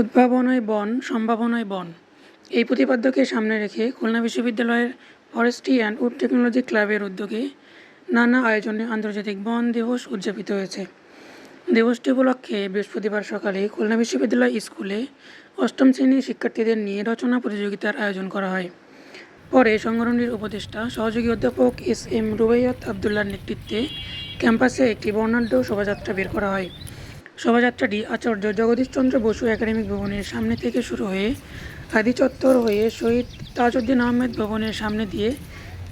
উদ্ভাবনায় বন সম্ভাবনায় বন। এই প্রতিপাদ্যকে সামনে রেখে খুলনা বিশ্ববিদ্যালয়ের ফরেস্ট্রি অ্যান্ড উড টেকনোলজি ক্লাবের উদ্যোগে নানা আয়োজনে আন্তর্জাতিক বন দিবস উদযাপিত হয়েছে। দিবসটি উপলক্ষে বৃহস্পতিবার সকালে খুলনা বিশ্ববিদ্যালয় স্কুলে অষ্টম শ্রেণির শিক্ষার্থীদের নিয়ে রচনা প্রতিযোগিতার আয়োজন করা হয়। পরে সংগঠনটির উপদেষ্টা, সহযোগী অধ্যাপক এস এম রুবাইয়াত আবদুল্লার নেতৃত্বে ক্যাম্পাসে একটি বর্ণাঢ্য শোভাযাত্রা বের করা হয়। শোভাযাত্রাটি আচার্য জগদীশচন্দ্র বসু একাডেমিক ভবনের সামনে থেকে শুরু হয়ে আদি চত্বর হয়ে শহীদ তাজউদ্দিন আহমেদ ভবনের সামনে দিয়ে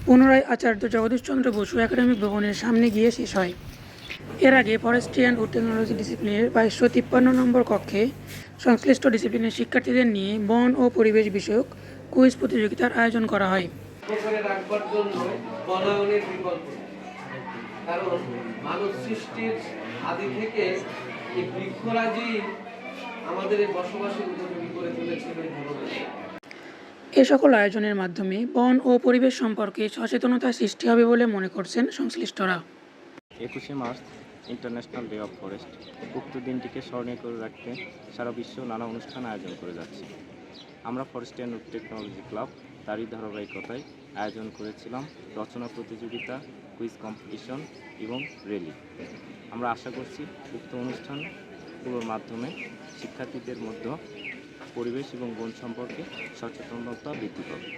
পুনরায় আচার্য জগদীশচন্দ্র বসু একাডেমিক ভবনের সামনে গিয়ে শেষ হয় এর আগে ফরেস্ট্রি অ্যান্ড উড টেকনোলজি ডিসিপ্লিনের বাইশশো তিপ্পান্ন নম্বর কক্ষে সংশ্লিষ্ট ডিসিপ্লিনের শিক্ষার্থীদের নিয়ে বন ও পরিবেশ বিষয়ক কুইজ প্রতিযোগিতার আয়োজন করা হয়। কারণ মানব সৃষ্টির আদি থেকে এই বৃক্ষরাজি আমাদের উপযোগী করে তুলেছিল এ সকল আয়োজনের মাধ্যমে বন ও পরিবেশ সম্পর্কে সচেতনতা সৃষ্টি হবে বলে মনে করছেন সংশ্লিষ্টরা। একুশে March international day of forest উক্ত দিনটিকে স্মরণীয় করে রাখতে সারা বিশ্ব নানা অনুষ্ঠান আয়োজন করে যাচ্ছে। আমরা ফরেস্ট অ্যান্ড টেকনোলজি ক্লাব তারই ধারাবাহিকতায় আয়োজন করেছিলাম রচনা প্রতিযোগিতা কুইজ কম্পিটিশন এবং র্যালি আমরা আশা করছি উক্ত অনুষ্ঠানগুলোর মাধ্যমে শিক্ষার্থীদের মধ্যে পরিবেশ এবং বন সম্পর্কে সচেতনতা বৃদ্ধি পাবে।